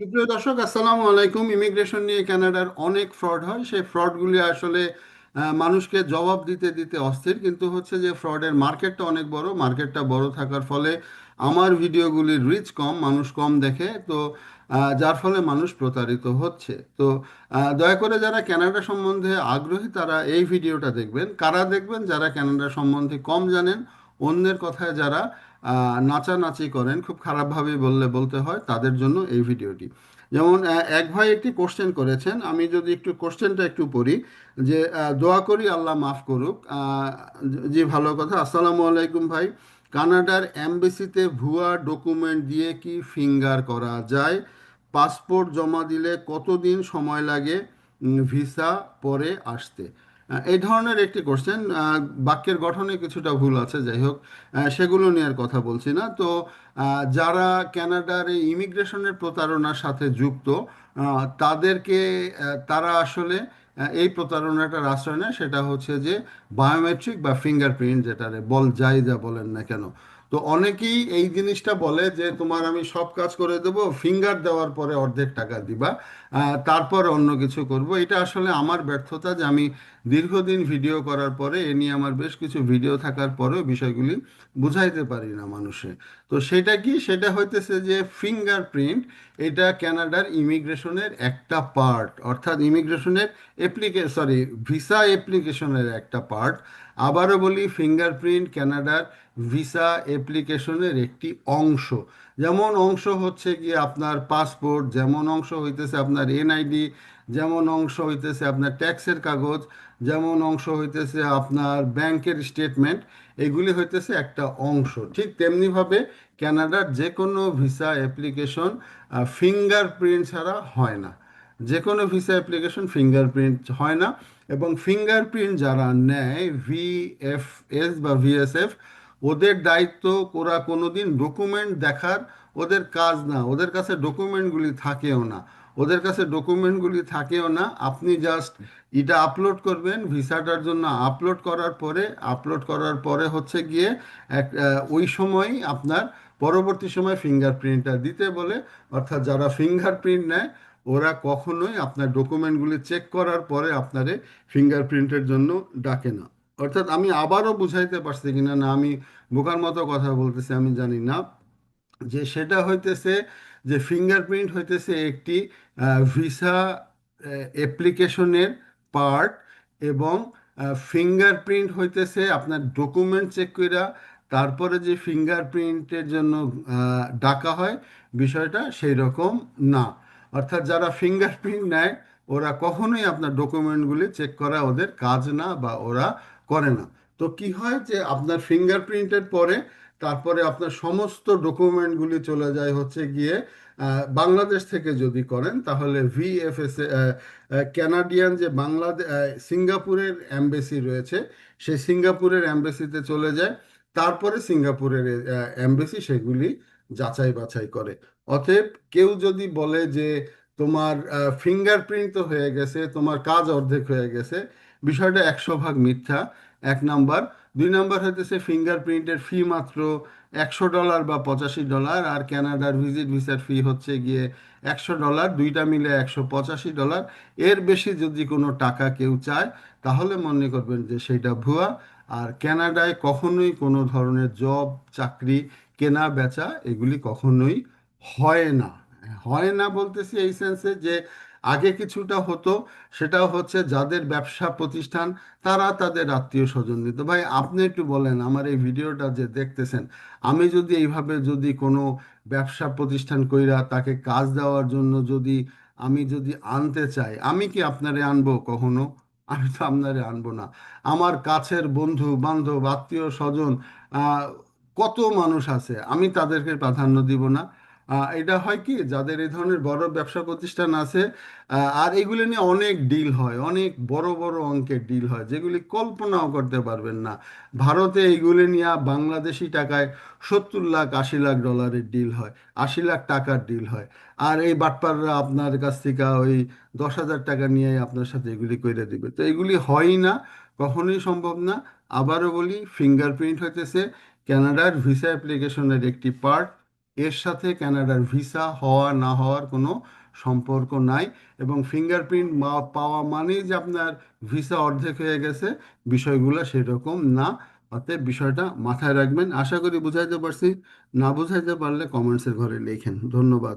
সুপ্রিয় দর্শক, আসসালামু আলাইকুম। ইমিগ্রেশন নিয়ে কানাডার অনেক ফ্রড হয়। সেই ফ্রডগুলি আসলে মানুষকে জবাব দিতে দিতে অস্থির। কিন্তু হচ্ছে যে ফ্রডের মার্কেটটা অনেক বড়। মার্কেটটা বড় থাকার ফলে আমার ভিডিওগুলির রিচ কম, মানুষ কম দেখে। তো যার ফলে মানুষ প্রতারিত হচ্ছে। তো দয়া করে যারা কানাডা সম্বন্ধে আগ্রহী, তারা এই ভিডিওটা দেখবেন। কারা দেখবেন? যারা কানাডা সম্বন্ধে কম জানেন, অন্যের কথায় যারা নাচানাচি করেন, খুব খারাপভাবে বললে বলতে হয় তাদের জন্য এই ভিডিওটি। যেমন এক ভাই একটি কোশ্চেন করেছেন, আমি যদি একটু কোশ্চেনটা একটু পড়ি, যে দোয়া করি আল্লাহ মাফ করুক জি, ভালো কথা, আসসালামু আলাইকুম ভাই, কানাডার এমবেসিতে ভুয়া ডকুমেন্ট দিয়ে কি ফিঙ্গার করা যায়? পাসপোর্ট জমা দিলে কতদিন সময় লাগে ভিসা পরে আসতে? এই ধরনের একটি কোশ্চেন বাক্যের গঠনে কিছুটা ভুল আছে, যাই হোক সেগুলো নিয়ে আর কথা বলছি না। তো যারা ক্যানাডার এই ইমিগ্রেশনের প্রতারণার সাথে যুক্ত তাদেরকে তারা আসলে এই প্রতারণাটার আশ্রয় নেয়, সেটা হচ্ছে যে বায়োমেট্রিক বা ফিঙ্গারপ্রিন্ট যেটারে বল, যাই যা বলেন না কেন। তো অনেকেই এই জিনিসটা বলে যে তোমার আমি সব কাজ করে দেবো ফিঙ্গার দেওয়ার পরে অর্ধেক টাকা দিবা তারপর অন্য কিছু করব। এটা আসলে আমার ব্যর্থতা যে আমি দীর্ঘদিন ভিডিও করার পরে, এ নিয়ে আমার বেশ কিছু ভিডিও থাকার পরেও বিষয়গুলি বুঝাইতে পারি না মানুষে। তো সেটা কি? সেটা হইতেছে যে ফিঙ্গার প্রিন্ট এটা ক্যানাডার ইমিগ্রেশনের একটা পার্ট অর্থাৎ ইমিগ্রেশনের অ্যাপ্লিকে সরি ভিসা অ্যাপ্লিকেশনের একটা পার্ট আবারও বলি ফিঙ্গারপ্রিন্ট কানাডার ভিসা অ্যাপ্লিকেশনের একটি অংশ। যেমন অংশ হচ্ছে গিয়ে আপনার পাসপোর্ট যেমন অংশ হইতেছে আপনার এনআইডি যেমন অংশ হইতেছে আপনার ট্যাক্সের কাগজ, যেমন অংশ হইতেছে আপনার ব্যাংকের স্টেটমেন্ট এগুলি হইতেছে একটা অংশ। ঠিক তেমনিভাবে ক্যানাডার যে কোনো ভিসা অ্যাপ্লিকেশন ফিঙ্গারপ্রিন্ট ছাড়া হয় না। যে কোনো ভিসা অ্যাপ্লিকেশন ফিঙ্গারপ্রিন্ট হয় না এবং ফিঙ্গারপ্রিন্ট যারা নেয় ভিএফএস বা ভিএসএফ ওদের দায়িত্ব ওরা কোনোদিন ডকুমেন্ট দেখার ওদের কাজ না। ওদের কাছে ডকুমেন্টগুলি থাকেও না। ওদের কাছে ডকুমেন্টগুলি থাকেও না। আপনি জাস্ট এটা আপলোড করবেন, ভিসাটার জন্য আপলোড করার পরে আপলোড করার পরে হচ্ছে গিয়ে এক ওই সময়ই আপনার পরবর্তী সময় ফিঙ্গারপ্রিন্টটা দিতে বলে, অর্থাৎ যারা ফিঙ্গারপ্রিন্ট নেয় ওরা কখনোই আপনার ডকুমেন্টগুলি চেক করার পরে আপনারে ফিঙ্গারপ্রিন্টের জন্য ডাকে না। অর্থাৎ আমি আবারও বুঝাইতে পারছি কিনা না, আমি বোকার মতো কথা বলতেছি, আমি জানি না। যে সেটা হইতেছে, যে ফিঙ্গারপ্রিন্ট হইতেছে একটি ভিসা অ্যাপ্লিকেশনের পার্ট এবং ফিঙ্গারপ্রিন্ট হইতেছে আপনার ডকুমেন্ট চেক করা তারপরে যে ফিঙ্গারপ্রিন্টের জন্য ডাকা হয়, বিষয়টা সেই রকম না। অর্থাৎ যারা ফিঙ্গারপ্রিন্ট নেয়, ওরা কখনোই আপনার ডকুমেন্টগুলি চেক করা ওদের কাজ না বা ওরা করে না। তো কি হয় যে আপনার ফিঙ্গারপ্রিন্টের পরে, তারপরে আপনার সমস্ত ডকুমেন্টগুলি চলে যায় হচ্ছে গিয়ে বাংলাদেশ থেকে যদি করেন, তাহলে ভিএফএস ক্যানাডিয়ান যে বাংলাদেশ সিঙ্গাপুরের অ্যাম্বাসি রয়েছে, সেই সিঙ্গাপুরের অ্যাম্বাসিতে চলে যায়। তারপরে সিঙ্গাপুরের অ্যাম্বাসি সেগুলি যাচাই বাছাই করে। অতএব কেউ যদি বলে যে তোমার ফিঙ্গারপ্রিন্ট তো হয়ে গেছে, তোমার কাজ অর্ধেক হয়ে গেছে, বিষয়টা একশো ভাগ মিথ্যা, এক নাম্বার। দুই নাম্বার হইতেছে ফিঙ্গারপ্রিন্টের ফি মাত্র একশো ডলার বা পঁচাশি ডলার আর ক্যানাডার ভিজিট ভিসার ফি হচ্ছে গিয়ে একশো ডলার দুইটা মিলে একশো পঁচাশি ডলার এর বেশি যদি কোনো টাকা কেউ চায়, তাহলে মনে করবেন যে সেইটা ভুয়া। আর ক্যানাডায় কখনোই কোনো ধরনের জব চাকরি কেনা, বেচা এগুলি কখনোই হয় না। হয় না বলতেছি এই সেন্সে যে আগে কিছুটা হতো, সেটাও হচ্ছে যাদের ব্যবসা প্রতিষ্ঠান, তারা তাদের আত্মীয় স্বজন দিত ভাই, আপনি একটু বলেন, আমার এই ভিডিওটা যে দেখতেছেন, আমি যদি এইভাবে যদি কোনো ব্যবসা প্রতিষ্ঠান কইরা তাকে কাজ দেওয়ার জন্য যদি আমি যদি আনতে চাই, আমি কি আপনারে আনব কখনো? আমি তো আপনারে আনব না। আমার কাছের বন্ধু বান্ধব আত্মীয় স্বজন কত মানুষ আছে? আমি তাদেরকে প্রাধান্য দিব না। এটা হয় কি? যাদের এই ধরনের বড় ব্যবসা প্রতিষ্ঠান আছে আর এগুলো নিয়ে অনেক ডিল হয়, অনেক বড় বড় অঙ্কের ডিল হয়, যেগুলি কল্পনাও করতে পারবেন না। ভারতে এইগুলি নিয়ে বাংলাদেশি টাকায় সত্তর লাখ, আশি লাখ ডলারের ডিল হয়, আশি লাখ টাকার ডিল হয়। আর এই বাটপাররা আপনার কাছ থেকে ওই দশ হাজার টাকা নিয়ে আপনার সাথে এগুলি করে দিবে। তো এগুলি হয়ই না, কখনোই সম্ভব না। আবারও বলি ফিঙ্গারপ্রিন্ট হইতেছে। কানাডার ভিসা অ্যাপ্লিকেশনের একটি পার্ট। এর সাথে ক্যানাডার ভিসা হওয়া না হওয়ার কোনো সম্পর্ক নাই এবং ফিঙ্গারপ্রিন্ট পাওয়া মানেই যে আপনার ভিসা অর্ধেক হয়ে গেছে, বিষয়গুলো সেরকম না। অতএব বিষয়টা মাথায় রাখবেন। আশা করি বুঝাইতে পারছি। না বুঝাইতে পারলে কমেন্টসের ঘরে লেখেন। ধন্যবাদ।